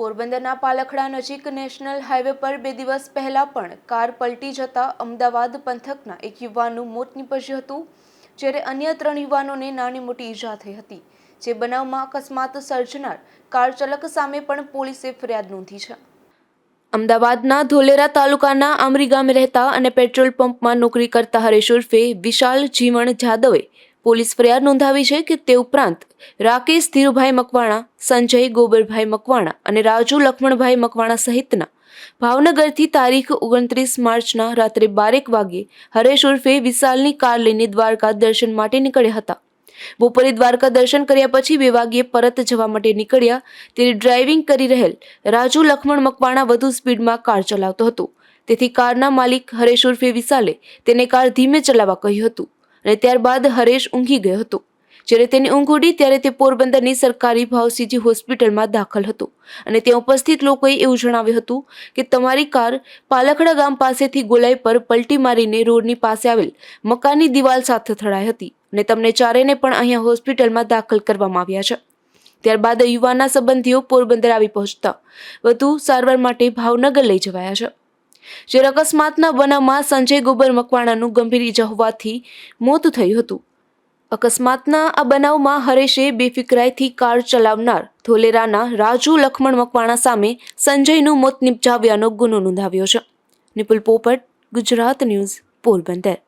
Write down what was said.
પોરબંદરના પાલખડા નજીક national highway પર બે દિવસ પહેલા પણ કાર પલટી જતા અમદાવાદ પંથકના એક યુવાનનું મોત નીપજ્યું હતું, જ્યારે અન્ય ત્રણ યુવાનોને નાની મોટી ઈજા થઈ હતી, જે બનાવમાં અકસ્માત સર્જનાર કાર ચાલક સામે પણ પોલીસે ફરિયાદ નોંધી છે. અમદાવાદના ધોલેરા તાલુકાના આમરી ગામે રહેતા અને પેટ્રોલ પંપમાં નોકરી કરતા હરેશ ઉર્ફે વિશાલ જીવણ જાદવે પોલીસ ફરિયાદ નોંધાવી છે કે તે ઉપરાંત રાકેશ ધીરુભાઈ મકવાણા, સંજય ગોબરભાઈ મકવાણા અને રાજુ લક્ષ્મણભાઈ મકવાણા સહિતના ભાવનગરથી તારીખ ઓગણત્રીસ માર્ચના રાત્રે બારેક વાગ્યે હરેશ ઉર્ફે વિશાલની કાર લઈને દ્વારકા દર્શન માટે નીકળ્યા હતા. બપોરે દ્વારકા દર્શન કર્યા પછી બે વાગ્યે પરત જવા માટે નીકળ્યા ત્યારે ડ્રાઇવિંગ કરી રહેલ રાજુ લક્ષ્મણ મકવાણા વધુ સ્પીડમાં કાર ચલાવતો હતો. તેથી કારના માલિક હરેશ ઉર્ફે વિશાલે તેને કાર ધીમે ચલાવવા કહ્યું હતું. અને ત્યારબાદ હરેશ ઊંઘી ગયો હતો. જ્યારે તેની ઊંઘ ઉડી ત્યારે તે પોરબંદરની સરકારી ભાવસીજી હોસ્પિટલમાં દાખલ હતો. અને ત્યાં ઉપસ્થિત લોકોએ એવું જણાવ્યું હતું કે, તમારી કાર પાલખડા ગામ પાસેથી ગોલાઈ પર પલટી મારીને રોડની પાસે આવેલ મકાનની દિવાલ સાથે થડાઈ હતી અને તમને ચારેને પણ અહીંયા હોસ્પિટલમાં દાખલ કરવામાં આવ્યા છે. ત્યારબાદ યુવાના સંબંધીઓ પોરબંદર આવી પહોંચતા વધુ સારવાર માટે ભાવનગર લઈ જવાયા છે. જ્યારે અકસ્માતના બનાવમાં સંજય ગોબર મકવાણાનું ગંભીર ઇજા હોવાથી મોત થયું હતું. અકસ્માતના આ બનાવમાં હરેશે બેફિકરાઈથી કાર ચલાવનાર ધોલેરાના રાજુ લખમણ મકવાણા સામે સંજયનું મોત નિપજાવ્યાનો ગુનો નોંધાવ્યો છે. નિપુલ પોપટ, ગુજરાત ન્યૂઝ, પોરબંદર.